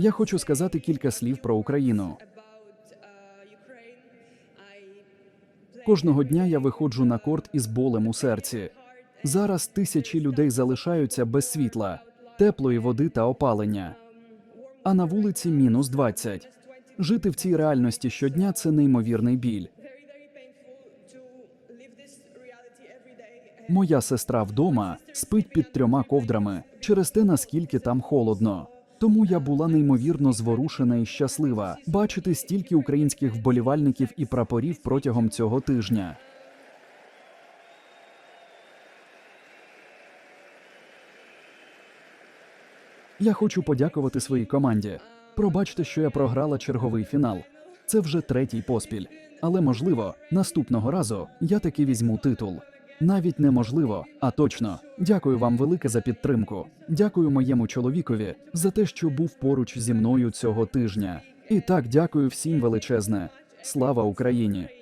Я хочу сказати кілька слів про Україну. Кожного дня я виходжу на корт із болем у серці. Зараз тисячі людей залишаються без світла, теплої води та опалення. А на вулиці мінус 20. Жити в цій реальності щодня це неймовірний біль. Моя сестра вдома спить під трьома ковдрами через те, наскільки там холодно. Тому я була неймовірно зворушена і щаслива бачити стільки українських вболівальників і прапорів протягом цього тижня. Я хочу подякувати своїй команді. Пробачте, що я програла черговий фінал. Це вже третій поспіль. Але можливо, наступного разу я таки візьму титул. Навіть неможливо, а точно. Дякую вам велике за підтримку. Дякую моєму чоловікові за те, що був поруч зі мною цього тижня. І так дякую всім величезне. Слава Україні!